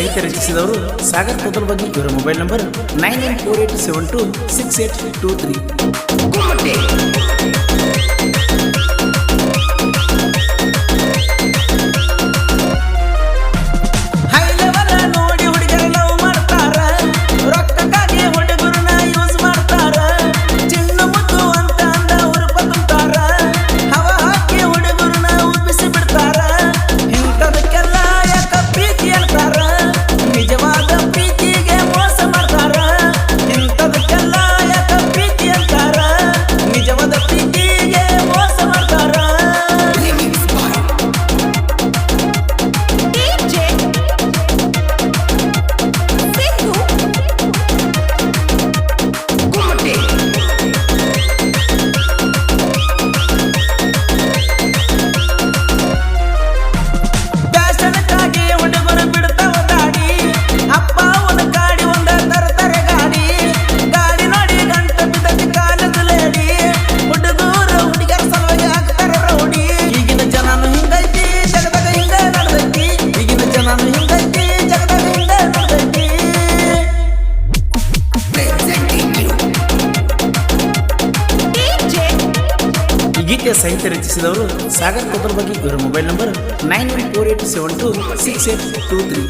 ಸಹಿತ ರಚಿಸಿದವರು ಸಾಗರ್ ಬಗ್ಗೆ ಇವರ mobile number nine eight four eight seven two six eight two three. ಗೀತೆ ಸಾಹಿತ್ಯ ರಚಿಸಿದವರು ಸಾಗರ್ ಕೊಬ್ಬರ್ ಬಗ್ಗೆ ಇವರ mobile number nine one four eight seven two six eight two three.